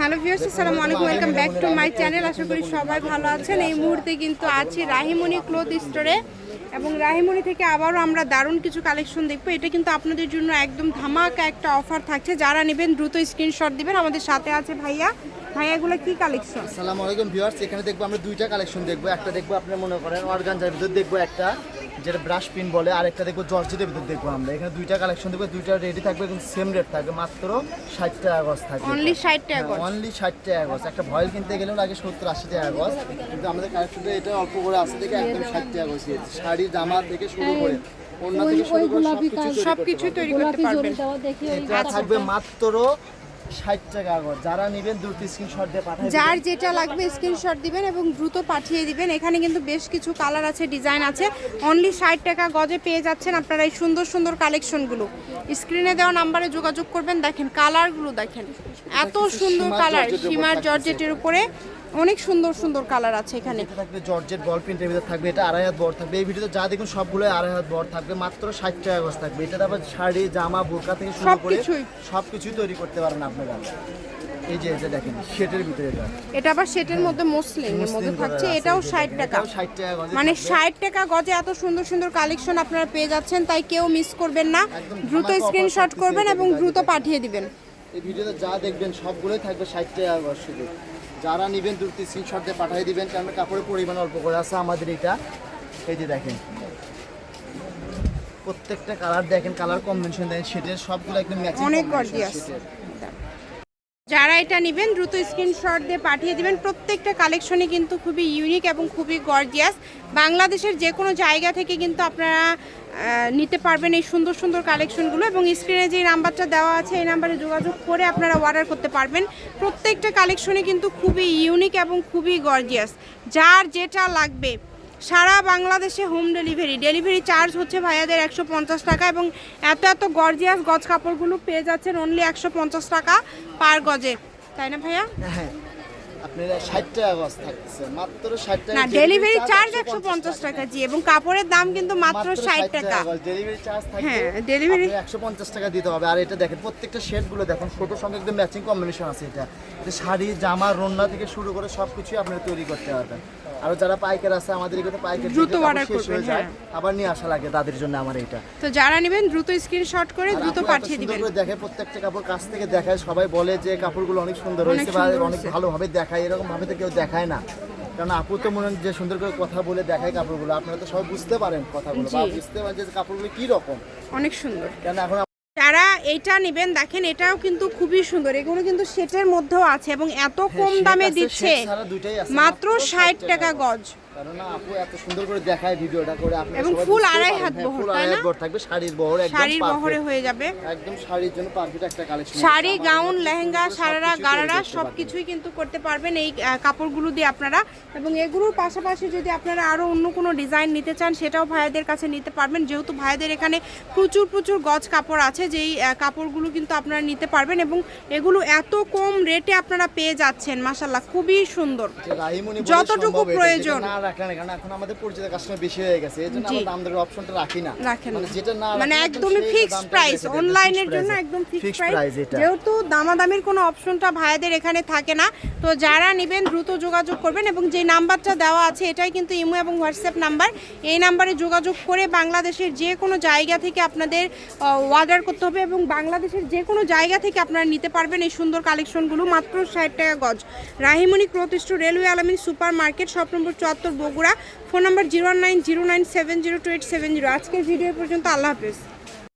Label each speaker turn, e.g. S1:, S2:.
S1: Hello viewers, আসসালামু আলাইকুম, welcome back to my channel. আশা করি সবাই ভালো আছেন। এই মুহূর্তে কিন্তু আছি রাহিমণি ক্লোথ স্টোরে এবং রাহিমণি থেকে আবারও আমরা দারুণ কিছু কালেকশন দেখব। এটা কিন্তু আপনাদের জন্য একদম ধামাকা একটা অফার থাকছে। যারা নেবেন, দ্রুত স্ক্রিনশট দিবেন। আমাদের সাথে আছে ভাইয়া। ভাইয়াগুলো কি কালেকশন?
S2: আসসালামু আলাইকুম ভিউয়ার্স, এখানে দেখব আমরা দুইটা কালেকশন দেখব। একটা দেখব আপনি মনে করেন অর্গানজার ভিতর, দেখব একটা। যেটা ব্রাশ পিন বলে আর একটা দেখব জর্জেটের ভিতর দেখব আমরা। এখানে দুইটা কালেকশন দেখব দুইটা রেডি থাকবে কিন্তু সেম রেট থাকবে মাত্র ষাট টাকা গজ থাকবে
S1: অনলি ষাট টাকা করে।
S2: অনলি ষাট টাকা গজ। একটা ভয়েল কিনতে গেলেও লাগে সত্তর আশি টাকা গজ। কিন্তু আমাদের কালেকশনটা এটা অল্প করে আছে দেখে একদম ষাট টাকা গজ দিয়েছে। শাড়ি জামা থেকে শুরু করে থেকে শুরু করে সব কিছু
S1: সব কিছু তৈরি করতে পারবেন।
S2: এটা থাকবে মাত্র ষাট টাকা আগর যারা নেবেন দ্রুত স্ক্রিনশট দিয়ে পাঠাবেন
S1: যার যেটা লাগবে স্ক্রিনশট দিবেন এবং দ্রুত পাঠিয়ে দিবেন। এখানে কিন্তু বেশ কিছু কালার আছে ডিজাইন আছে। অনলি ষাট টাকা গজে পেয়ে যাচ্ছেন আপনারা এই সুন্দর সুন্দর কালেকশনগুলো স্ক্রিনে দেওয়া নাম্বারে যোগাযোগ করবেন। দেখেন কালারগুলো দেখেন। এত সুন্দর কালার সীমার জর্জেটের উপরে অনেক সুন্দর সুন্দর কালার আছে এখানে।
S2: থাকবে জর্জেট বল প্রিন্টের ভিতর থাকবে এটা আড়াই হাত বড় থাকবে। এই ভিডিওতে যা দেখুন সবগুলো আড়াই হাত বড় থাকবে মাত্র ষাট টাকা গজ থাকবে। এটা আবার শাড়ি জামা বোরকা থেকে শুরু করে
S1: সবকিছুই।
S2: সব কিছুই তৈরি করতে পারেন আপনারা এই যে এটা দেখেন সেটের ভিতরে এটা।
S1: এটা আবার সেটের মধ্যে মসলিন এর মধ্যে থাকছে এটাও
S2: এই যে
S1: ষাট
S2: দেখেন,
S1: টাকা।
S2: এটাও 60 টাকা গজে
S1: মানে
S2: থাকবে।
S1: ষাট টাকা গজে এত সুন্দর সুন্দর কালেকশন আপনারা পেয়ে যাচ্ছেন তাই কেউ মিস করবেন না। দ্রুত স্ক্রিনশট করবেন এবং দ্রুত পাঠিয়ে দিবেন।
S2: এই ভিডিওতে যা দেখবেন সবগুলোই থাকবে ষাট টাকা গজ শুধু। যারা নেবেন দুটি স্ক্রিনশট দিয়ে পাঠিয়ে দিবেন কারণ কাপড়ের পরিমাণ অল্প করে আছে আমাদের এটা। এই যে দেখেন প্রত্যেকটা কালার দেখেন কালার কম্বিনেশন দেখেন সেটের সবগুলো একদম ম্যাচিং
S1: অনেক গর্জিয়াস যারা এটা নেবেন, দ্রুত স্ক্রিনশট দিয়ে পাঠিয়ে দিবেন। প্রত্যেকটা কালেকশনই কিন্তু খুবই ইউনিক এবং খুবই গর্জিয়াস বাংলাদেশের যে কোনো জায়গা থেকে কিন্তু আপনারা নিতে পারবেন এই সুন্দর সুন্দর কালেকশনগুলো এবং স্ক্রিনে যে নাম্বারটা দেওয়া আছে, এই নাম্বারে যোগাযোগ করে আপনারা অর্ডার করতে পারবেন। প্রত্যেকটা কালেকশনই কিন্তু খুবই ইউনিক এবং খুবই গর্জিয়াস যার যেটা লাগবে সারা বাংলাদেশে হোম ডেলিভারি ডেলিভারি চার্জ হচ্ছে ভাইয়াদের একশো পঞ্চাশ টাকা এবং এত এত গর্জিয়াস গজ কাপড়গুলো পেয়ে যাচ্ছেন অনলি একশো পঞ্চাশ টাকা পার গজে। তাই না ভাইয়া?
S2: হ্যাঁ। আপনারা ষাট টাকা গজ থাকতেছে মাত্র ষাট টাকা
S1: না ডেলিভারি চার্জ একশো পঞ্চাশ টাকা জি এবং কাপড়ের দাম কিন্তু মাত্র টাকা
S2: ডেলিভারি চার্জ
S1: হ্যাঁ,
S2: টাকা দিতে হবে। আর এটা দেখেন প্রত্যেকটা শেডগুলো দেখেন সঙ্গে একদম ম্যাচিং কম্বিনেশন আছে এটা। এটা শাড়ি জামা রন্না থেকে শুরু করে সব কিছুই আপনারা তৈরি করতে পারবেন। আর যারা পাইকার আছে আমাদের পাইকার
S1: দ্রুত
S2: শেষ হয়ে
S1: করবেন, হ্যাঁ।
S2: আবার নিয়ে আসা লাগে তাদের জন্য আমার এটা।
S1: তো যারা নেবেন দ্রুত স্ক্রিনশট করে দ্রুত পাঠিয়ে দিবেন।
S2: দেখে প্রত্যেকটা কাপড় কাছ থেকে দেখায় সবাই বলে যে কাপড়গুলো অনেক সুন্দর হয়েছে বা অনেক ভালোভাবে দেখায়। এরকম ভাবে তো কেউ দেখায় না। কারণ আপু তো মনে যে সুন্দর করে কথা বলে দেখায় কাপড়গুলো। আপনারা তো সবাই বুঝতে পারেন কথাগুলো বা বুঝতে পারেন যে কাপড়গুলো কি রকম।
S1: অনেক সুন্দর।
S2: কারণ এখন
S1: যারা এটা নেবেন দেখেন এটাও কিন্তু খুবই সুন্দর। এগুলো কিন্তু সেটের মধ্যেও আছে এবং এত কম দামে
S2: হ্যাঁ,
S1: দিচ্ছে।
S2: দুইটাই আছে,
S1: মাত্র ষাট
S2: 60
S1: টাকা
S2: টাকা
S1: গজ।
S2: কারণ আপু এত সুন্দর করে দেখায় ভিডিওটা করে আপনি
S1: এবং full আড়াই হাত বহর,
S2: ফুল
S1: তাই না?
S2: বহর থাকবে শাড়ির বহর একদম
S1: শাড়ির বহরে হয়ে যাবে।
S2: একদম শাড়ির জন্য পারফেক্ট একটা কালেকশন
S1: শাড়ি গাউন লেহেঙ্গা সারারা গারারা সব কিছুই কিন্তু করতে পারবেন এই কাপড়গুলো দিয়ে আপনারা। এবং এগুলোর পাশাপাশি যদি আপনারা আরও অন্য কোনো ডিজাইন নিতে চান সেটাও ভাইয়াদের কাছে নিতে পারবেন। যেহেতু ভাইয়াদের এখানে প্রচুর প্রচুর গজ কাপড় আছে যেই কাপড়গুলো কিন্তু আপনারা নিতে পারবেন এবং এগুলো এত কম রেটে আপনারা পেয়ে যাচ্ছেন মাসাল্লাহ খুবই সুন্দর। যতটুকু প্রয়োজন।
S2: রাখলে না কারণ এখন আমাদের পরিচিত কাস্টমার বেশি হয়ে গেছে এই জন্য আমরা দাম দরের অপশনটা রাখি না।
S1: রাখেন
S2: মানে যেটা না
S1: মানে একদমই ফিক্সড প্রাইস অনলাইনের জন্য একদম ফিক্সড প্রাইস
S2: এটা।
S1: যেহেতু দামাদামির কোনো অপশনটা ভাইদের এখানে থাকে না তো যারা নেবেন দ্রুত যোগাযোগ করবেন এবং যে নাম্বারটা দেওয়া আছে এটাই কিন্তু ইমো এবং হোয়াটসঅ্যাপ নাম্বার। এই নাম্বারে যোগাযোগ করে বাংলাদেশের যে কোনো জায়গা থেকে আপনাদের অর্ডার করতে হবে এবং বাংলাদেশের যে কোনো জায়গা থেকে আপনারা নিতে পারবেন এই সুন্দর কালেকশনগুলো মাত্র ষাট টাকা গজ। Rahimoni store railway Alamin super market shop নম্বর চুয়াত্তর Bogura, phone number zero nine zero nine seven zero two eight seven zero. আজকের ভিডিও পর্যন্ত, আল্লাহ হাফেজ।